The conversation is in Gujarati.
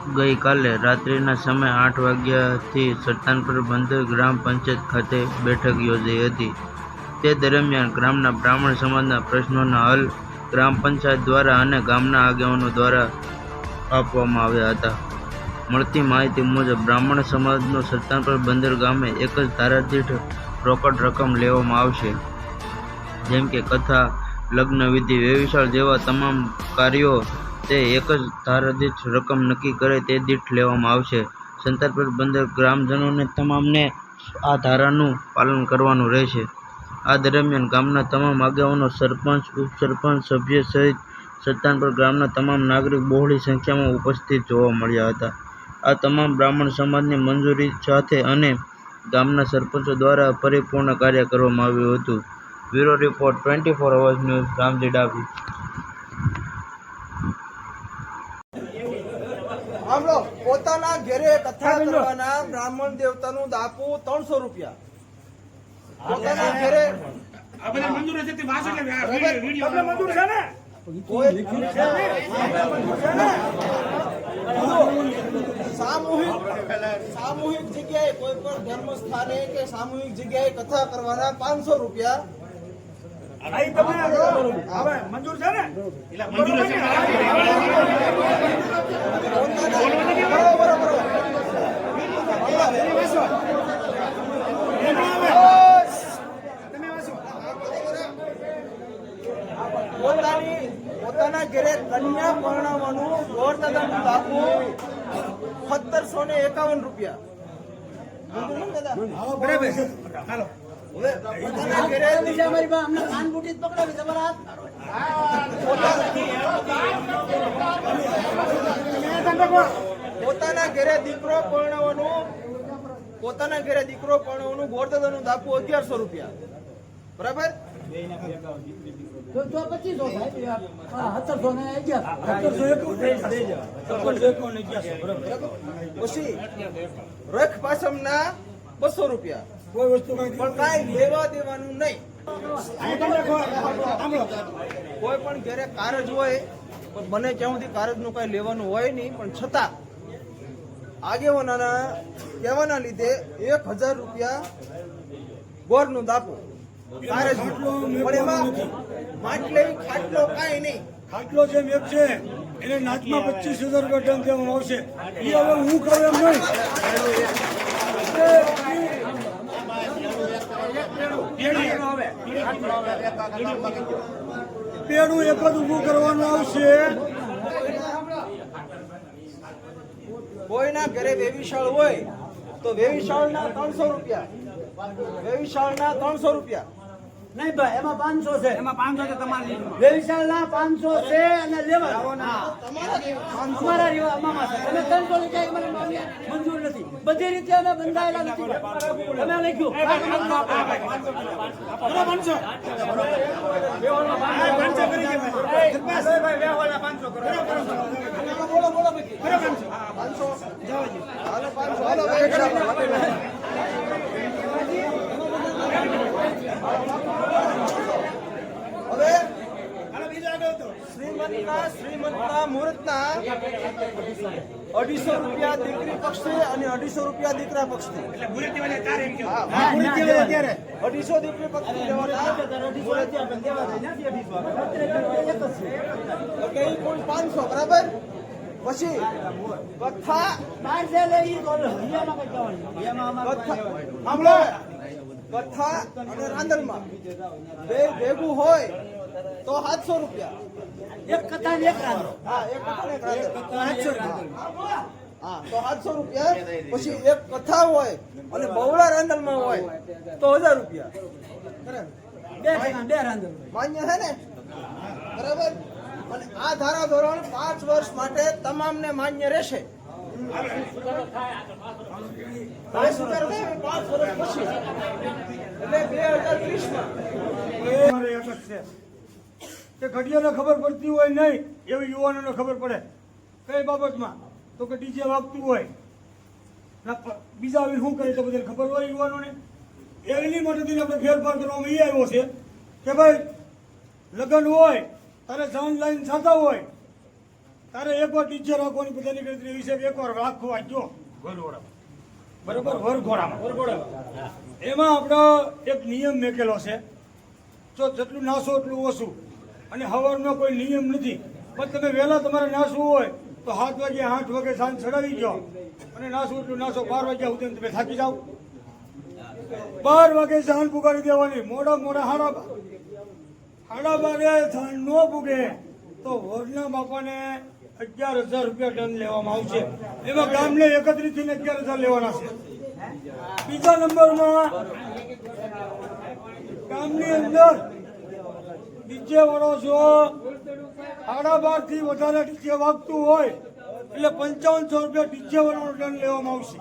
ગઈકાલે રાત્રિના સમયે આઠ વાગ્યાથી સરતાનપર બંદર ગ્રામ પંચાયત ખાતે બેઠક યોજાઈ હતી. તે દરમિયાન ગ્રામના બ્રાહ્મણ સમાજના પ્રશ્નોના હલ ગ્રામ પંચાયત દ્વારા અને ગામના આગેવાનો દ્વારા આપવામાં આવ્યા હતા. મળતી માહિતી મુજબ, બ્રાહ્મણ સમાજનો સરતાનપર બંદર ગામે એક જ ધારાદીઠ રોકડ રકમ લેવામાં આવશે. જેમ કે કથા લગ્ન વિધિ વેવિશાળ જેવા તમામ કાર્યો તે એક જ ધારાદીઠ રકમ નક્કી કરે તે દીઠ લેવામાં આવશે. સંતારપર બંદર ગ્રામજનોને તમામને આ ધારાનું પાલન કરવાનું રહેશે. આ દરમિયાન ગામના તમામ આગેવાનો, સરપંચ, ઉપસરપંચ, સભ્ય સહિત સત્તાનપર ગામના તમામ નાગરિક બહોળી સંખ્યામાં ઉપસ્થિત જોવા મળ્યા હતા. આ તમામ બ્રાહ્મણ સમાજની મંજૂરી સાથે અને ગામના સરપંચો દ્વારા પરિપૂર્ણ કાર્ય કરવામાં આવ્યું હતું. Bureau report twenty four hours news, Ramji Dabhi. સાંભળો પોતાના ઘેરે કથા કરવાના બ્રાહ્મણ દેવતાનું દાપુ ત્રણસો રૂપિયા. પોતાના ઘેરે મંજૂર છે છે ને? સામૂહિક સામૂહિક જગ્યાએ કોઈ પણ ધર્મ સ્થાને કે સામૂહિક જગ્યાએ કથા કરવાના પાંચસો રૂપિયા. મંજૂર છે. ને? મંજૂર છે પોતાના ઘરે કન્યા પરણાવવાનું ગોરદાદાનું દાખવું સત્તરસો ને એકાવન રૂપિયા? બરાબર હાલો હવે પોતાના ઘરે પોતાના ઘરે દીકરો પરણવાનું પોતાના ઘરે દીકરો પરણાવવાનું ગોરદાદાનું દાખવું અગિયારસો રૂપિયા. બરાબર? પછી રખ પાસમના બસો રૂપિયા. કોઈ વસ્તુ પણ કાંઈ લેવા દેવાનું નહીં. કોઈ પણ ઘરે કારજ હોય પણ મને ક્યાંથી સુધી કારજનું કાંઈ લેવાનું હોય નહીં પણ છતાં આગેવાનાના કહેવાના લીધે એક હજાર રૂપિયા ગોરનું દાપો. કારજ પણ એમાં માટલે ખાટલો કાંઈ નહીં. ખાટલો જે મેપ છે એને નાચમાં પચીસ હજાર રૂપિયા ટન દેવામાં આવશે. એ હવે હું કરું એમ નહીં. પેડું એક જ ઊભું કરવાનું આવશે. કોઈના ઘરે વેવિશાળ હોય તો વેવિશાળના ત્રણસો રૂપિયા. વેવિશાળના ત્રણસો રૂપિયા. નહીં ભાઈ એમાં પાંચસો છે. એમાં પાંચસો છે તમારી વેવિશાળ ના પાંચસો છે અને લેવા. અમારા રીવા અમામા છે. તમે ત્રણસો નથી બધી રીતે અમે બંધાયેલા નથી. તમે લખ્યું પાંચસો. હવે શ્રીમંતના શ્રીમંતના મુહૂર્તના અઢીસો રૂપિયા દીકરી પક્ષથી અને અઢીસો રૂપિયા દીકરા અત્યારે. અઢીસો દીકરી પક્ષે દેવાના. એટલે ઈ કુલ પાંચસો બરાબર? પછી કઈ કથા કથા અને રાંદલમાં બે ભેગું હોય તો સાતસો રૂપિયા. એક કથા એક રાંધો. હા એક કથા એક રાંધો. સાતસો રૂપિયા. હા તો સાતસો રૂપિયા. પછી એક કથા હોય અને બહુળા રાંદલમાં હોય તો હજાર રૂપિયા. બરાબર? બે જણા બે રાંધો માન્ય છે ને? બરાબર? અને આ ધારા ધોરણ પાંચ વર્ષ માટે તમામને માન્ય રહેશે. પાંચ વર્ષ પછી. એટલે બે હજાર ત્રીસમાં. મારે કે ઘડિયાને ખબર પડતી હોય નહીં એવી યુવાનોને ખબર પડે. કઈ બાબતમાં? તો કે ડીજે વાગતું હોય. ના બીજા આવીને શું કરે તો બધાને ખબર હોય યુવાનોને? એની માટેથી આપણે ફેરફાર કરવામાં એ આવ્યો છે કે ભાઈ લગ્ન હોય તારે સાઉન્ડ લાઈન થતા હોય તારે એકવાર ટીચર રાખવાની બધાની ગણતરી વિશે એકવાર રાખવા જો. વરઘોડામાં બરોબર વરઘોડામાં. એમાં આપણો એક નિયમ મેકેલો છે. જો જેટલું નાશો એટલું ઓછું. અને હવારનો કોઈ નિયમ નથી. પણ તમે વહેલા તમારે નાસવું હોય, તો સાત વાગે આઠ વાગે સાંજ ચડાવી જાઓ અને નાસવું એટલું નાસો બાર વાગ્યા સુધી તમે થાકી જાઓ. બાર વાગે સાંજ પુગાડી દેવાની. મોડા મોડા હાડા હાડા બારે સાંજ ન પૂગે. તો વરના બાપાને અગિયાર હજાર રૂપિયા દંડ લેવામાં આવશે. એમાં ગામને એકત્રિત થઈને અગિયાર હજાર લેવાના છે. બીજા નંબરમાં ગામની અંદર ડીજે વાળો જો સાડા બારથી વધારે ડીજે વાગતું હોય, એટલે પંચાવનસો રૂપિયા ડીજે વાળાનો દંડ લેવામાં આવશે.